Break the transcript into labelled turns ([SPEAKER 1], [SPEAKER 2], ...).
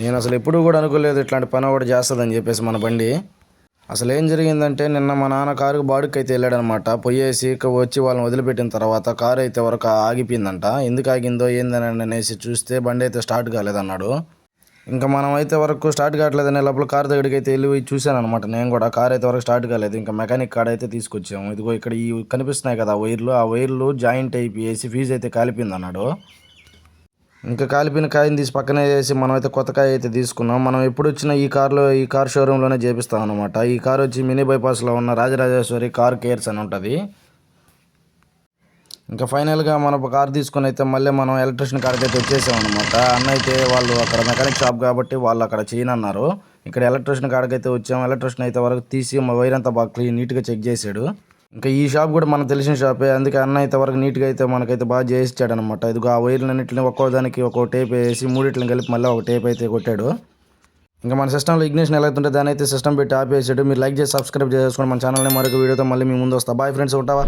[SPEAKER 1] నేను అసలు ఎప్పుడు కూడా అనుకోలేదు ఇట్లాంటి పని ఒకటి చేస్తుందని చెప్పేసి మన బండి. అసలు ఏం జరిగిందంటే నిన్న మా నాన్న కారుకు బాడుకి అయితే వెళ్ళాడనమాట. పొయ్యేసి వచ్చి వాళ్ళని వదిలిపెట్టిన తర్వాత కారు అయితే వరకు ఆగిపోయిందంట. ఎందుకు ఆగిందో ఏందని అనేసి చూస్తే బండి అయితే స్టార్ట్ కాలేదన్నాడు. ఇంకా మనం అయితే వరకు స్టార్ట్ కావట్లేదనే లోపల కార్ దగ్గరికి అయితే వెళ్ళి చూశాను అనమాట నేను కూడా కార్ అయితే వరకు స్టార్ట్ కాలేదు. ఇంకా మెకానిక్ కాడ అయితే తీసుకొచ్చాము. ఇదిగో ఇక్కడ ఈ కనిపిస్తున్నాయి కదా ఆ వైర్లు. ఆ వైర్లు జాయింట్ అయిపోయేసి ఫీజు అయితే కాలిపోయింది అన్నాడు ఇంకా కాలిపోయిన కాయని తీసి పక్కనే వేసి మనం అయితే కొత్త కాయ అయితే తీసుకున్నాం. మనం ఎప్పుడు వచ్చినా ఈ కార్లో ఈ కార్ షోరూంలోనే చేపిస్తాం అనమాట ఈ కార్ వచ్చి మినీ బైపాస్లో ఉన్న రాజరాజేశ్వరి కార్ కేర్స్ అని ఉంటుంది. ఇంకా ఫైనల్గా మన కార్ తీసుకుని అయితే మళ్ళీ మనం ఎలక్ట్రిషియన్ కార్కి అయితే వచ్చేసాం అనమాట అన్న అయితే వాళ్ళు అక్కడ మెకానిక్ షాప్ కాబట్టి వాళ్ళు అక్కడ చేయనన్నారు ఇక్కడ ఎలక్ట్రిషియన్ కాడికి అయితే వచ్చాం. ఎలక్ట్రిషియన్ అయితే వరకు తీసి మా వైర్ అంతా బాగా క్లీన్ నీట్గా చెక్ చేశాడు ఇంకా ఈ షాప్ కూడా మనకు తెలిసిన షాపే. అందుకే అన్న అయితే వరకు నీట్గా అయితే మనకైతే బాగా చేసి అనమాట ఇదిగో ఆ వైర్లన్నింటిని ఒక్కో దానికి ఒక్కో టేప్ వేసి మూడిట్లని కలిపి మళ్ళీ ఒక టేప్ అయితే కొట్టాడు. ఇంకా మన సిస్టంలో ఇగ్నిషన్ ఎలా అవుతుంటే దాని అయితే సిస్టమ్ పెట్టి ఆపేసాడు. మీరు లైక్ చేసి సబ్స్క్రైబ్ చేసుకోండి మన ఛానల్ని మరొక వీడియోతో మళ్ళీ మీ ముందు వస్తా. బాయ్ ఫ్రెండ్స్ ఉంటావా?